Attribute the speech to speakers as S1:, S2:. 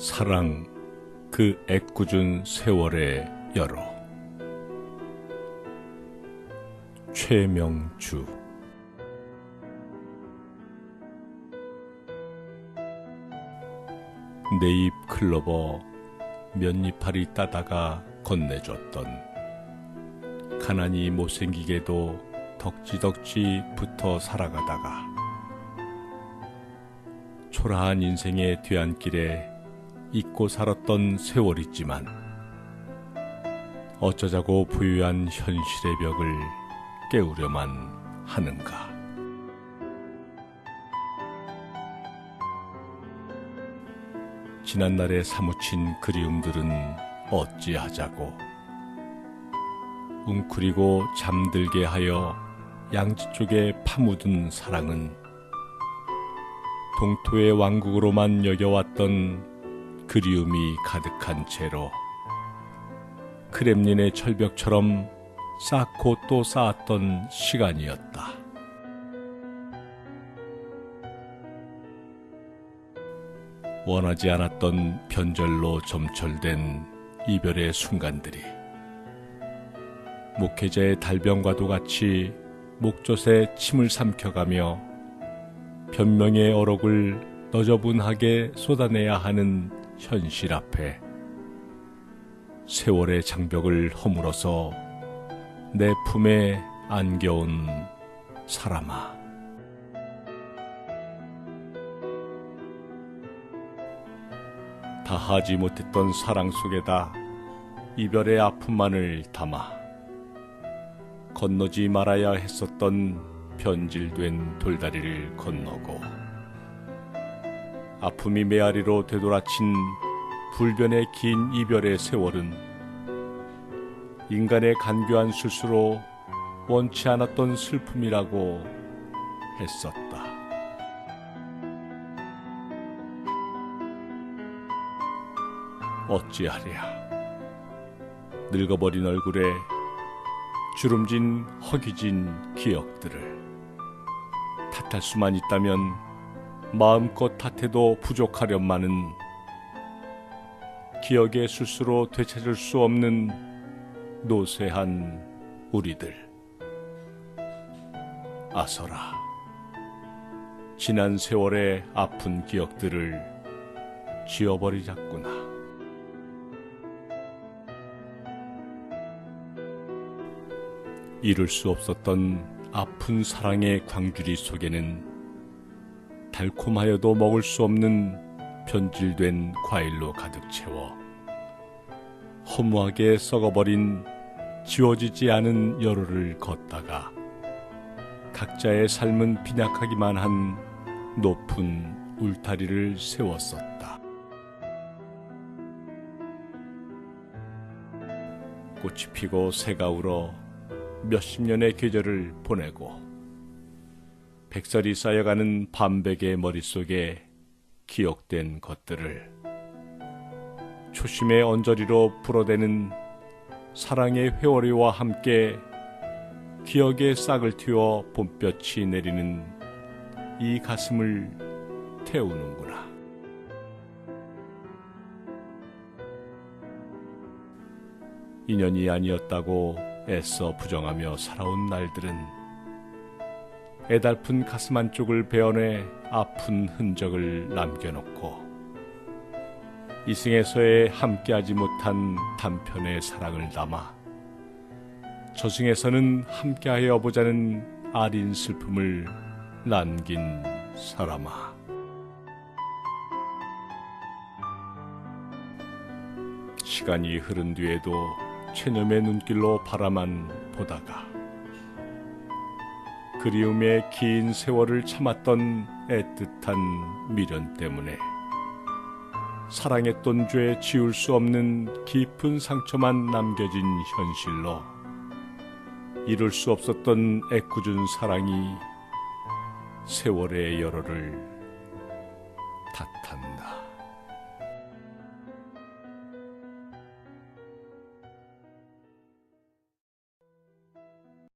S1: 사랑 그 애꿎은 세월의 여로 최명주. 내 입 클로버 몇잎파리 따다가 건네줬던. 가난이 못생기게도 덕지덕지 붙어 살아가다가. 초라한 인생의 뒤안길에 잊고 살았던 세월이지만 어쩌자고 부유한 현실의 벽을 깨우려만 하는가. 지난날에 사무친 그리움들은 어찌하자고 웅크리고 잠들게 하여 양지 쪽에 파묻은 사랑은 동토의 왕국으로만 여겨왔던 그리움이 가득한 채로 크렘린의 철벽처럼 쌓고 또 쌓았던 시간이었다. 원하지 않았던 변절로 점철된 이별의 순간들이 목회자의 달병과도 같이 목젖에 침을 삼켜가며 변명의 어록을 너저분하게 쏟아내야 하는 현실 앞에 세월의 장벽을 허물어서 내 품에 안겨온 사람아. 다하지 못했던 사랑 속에다 이별의 아픔만을 담아 건너지 말아야 했었던 변질된 돌다리를 건너고 아픔이 메아리로 되돌아친 불변의 긴 이별의 세월은 인간의 간교한 술수로 원치 않았던 슬픔이라고 했었다. 어찌하랴. 늙어버린 얼굴에 주름진 허기진 기억들을 탓할 수만 있다면 마음껏 탓해도 부족하련마는 기억의 술수로 되찾을 수 없는 노쇠한 우리들. 아서라. 지난 세월의 아픈 기억들을 지워버리자꾸나. 이룰 수 없었던 아픈 사랑의 광주리 속에는 달콤하여도 먹을 수 없는 변질된 과일로 가득 채워 허무하게 썩어버린 지워지지 않은 여로를 걷다가 각자의 삶은 빈약하기만 한 높은 울타리를 세웠었다. 꽃이 피고 새가 울어 몇십 년의 계절을 보내고 백설이 쌓여가는 밤백의 머릿속에 기억된 것들을 초심의 언저리로 불어대는 사랑의 회오리와 함께 기억의 싹을 틔워 봄볕이 내리는 이 가슴을 태우는구나. 인연이 아니었다고 애써 부정하며 살아온 날들은 애달픈 가슴 한쪽을 베어내 아픈 흔적을 남겨놓고 이승에서의 함께하지 못한 단편의 사랑을 담아 저승에서는 함께하여 보자는 아린 슬픔을 남긴 사람아. 시간이 흐른 뒤에도 체념의 눈길로 바라만 보다가 그리움의 긴 세월을 참았던 애틋한 미련 때문에 사랑했던 죄 지울 수 없는 깊은 상처만 남겨진 현실로 이룰 수 없었던 애꿎은 사랑이 세월의 여로를 탓한다.